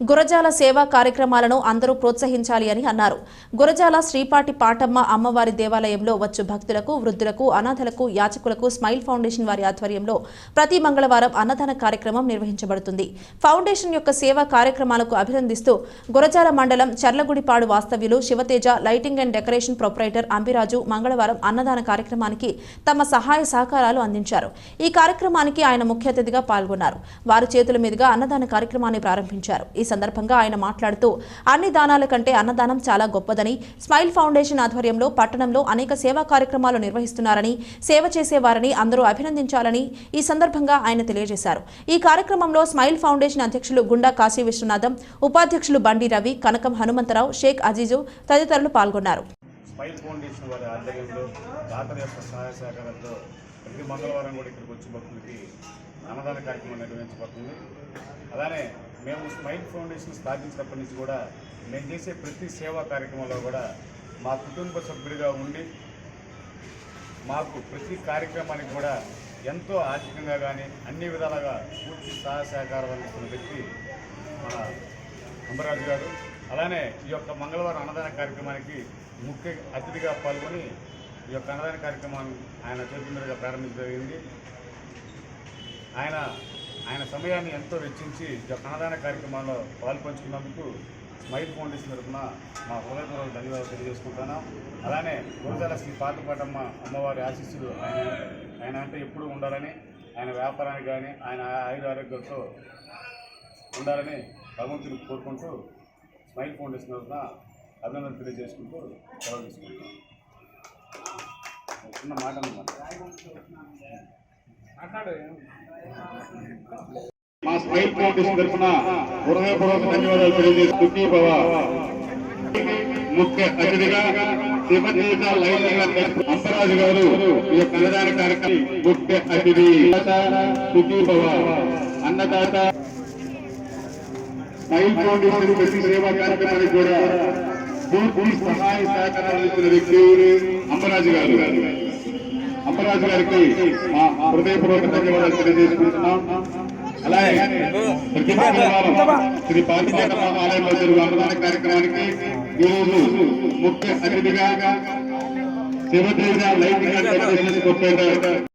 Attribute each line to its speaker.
Speaker 1: గురజాల సేవా కార్యక్రమాలను అందరూ ప్రోత్సహించాలి అని అన్నారు. గురజాల శ్రీపాటి పాటమ్మ అమ్మవారి దేవాలయంలో వచ్చు భక్తులకు వృద్ధులకు అనాథలకు యాచకులకు స్మైల్ ఫౌండేషన్ వారి ఆధ్వర్యంలో ప్రతి మంగళవారం అన్నదాన కార్యక్రమం నిర్వహించబడుతుంది. ఫౌండేషన్ యొక్క సేవా కార్యక్రమాలకు అభినందిస్తూ గురజాల మండలం చర్లగుడిపాడు వాస్తవ్యులు Sivateja lighting and decoration proprietor Ambiraju మంగళవారం అన్నదాన కార్యక్రమానికి తమ సహాయ సహకారాలు అందించారు. ఈ కార్యక్రమానికి ఆయన ముఖ్య అతిథిగా పాల్గొన్నారు. వారి చేతుల మీదుగా అన్నదాన కార్యక్రమాన్ని ప్రారంభించారు. ఈ సందర్భంగా ఆయన మాట్లాడుతూ అన్ని దానాల కంటే అన్నదానం చాలా గొప్పదని స్మైల్ ఫౌండేషన్ ఆధ్వర్యంలో పట్టణంలో అనేక సేవా కార్యక్రమాలు నిర్వహిస్తున్నారని సేవ చేసేవారని అందరూ అభినందించాలని ఈ సందర్భంగా ఆయన తెలియజేశారు. ఈ కార్యక్రమంలో స్మైల్ ఫౌండేషన్ అధ్యక్షులు గుండా కాశీ విశ్వనాథం ఉపాధ్యక్షులు బండి రవి కనకం హనుమంతరావు షేక్ అజీజు తదితరులు పాల్గొన్నారు.
Speaker 2: స్మైల్ ఫౌండేషన్ వారి ఆధ్వర్యంలో దాతల యొక్క సహాయ సహకారంతో ప్రతి మంగళవారం కూడా ఇక్కడికి వచ్చి భక్తులకి అన్నదాన కార్యక్రమం నిర్వహించబడుతుంది. అలానే మేము స్మైల్ ఫౌండేషన్ స్థాపించినప్పటి నుంచి కూడా మేము చేసే ప్రతి సేవా కార్యక్రమంలో కూడా మా కుటుంబ సభ్యుడిగా ఉండి మాకు ప్రతి కార్యక్రమానికి కూడా ఎంతో ఆర్థికంగా కానీ అన్ని విధాలుగా పూర్తి సహాయ సహకారం అందిస్తున్న వ్యక్తి మన అంబరాజు గారు. అలానే ఈ యొక్క మంగళవారం అన్నదాన కార్యక్రమానికి ముఖ్య అతిథిగా పాల్గొని ఈ యొక్క అన్నదాన కార్యక్రమాన్ని ఆయన చేతుల మీదుగా ప్రారంభించడం జరిగింది. ఆయన ఆయన సమయాన్ని ఎంతో వెచ్చించి ఈ యొక్క అన్నదాన కార్యక్రమంలో పాల్పంచుకున్నందుకు స్మైల్ ఫౌండేషన్ తరఫున మా హృదయపూర్వక ధన్యవాదాలు తెలియజేసుకుంటాను అలానే గురజాల శ్రీ పాతపాటమ్మ అమ్మవారి ఆశీస్సులు ఆయన ఆయన అంటే ఎప్పుడూ ఉండాలని ఆయన వ్యాపారానికి కానీ ఆయన ఆయుర ఆరోగ్యంతో ఉండాలని భగవంతుని కోరుకుంటూ స్మైల్ ఫౌండేషన్ తరఫున అభినందనలు తెలియజేసుకుంటూ సెలవు తీసుకుంటాం చిన్న మాట మా స్మైల్ ఫౌండేషన్ తరఫున హృదయపూర్వక ధన్యవాదాలు తెలియజేస్తుంది భవ ముఖ్య అతిథిగా శివతేజ లైన్ అంబరాజు గారు ఈ యొక్క అన్నదాన కార్యక్రమం ముఖ్య అతిథి. సుఖీభవ అన్నదాత. స్మైల్ ఫౌండేషన్ ప్రతి సేవా కార్యక్రమానికి కూడా పూర్తి సహాయ సహకారాలు ఇచ్చిన వ్యక్తి అంబరాజు గారు. అంబరాజు గారికి మా హృదయపూర్వక ధన్యవాదాలు తెలియజేసుకుంటున్నాం. అలాగే ప్రతి శ్రీ పాతిపాట ఆలయంలో జరుగు అన్నదాన కార్యక్రమానికి ఈరోజు ముఖ్య అతిథిగా శివతేజ లైవ్ అండ్ డెకరేషన్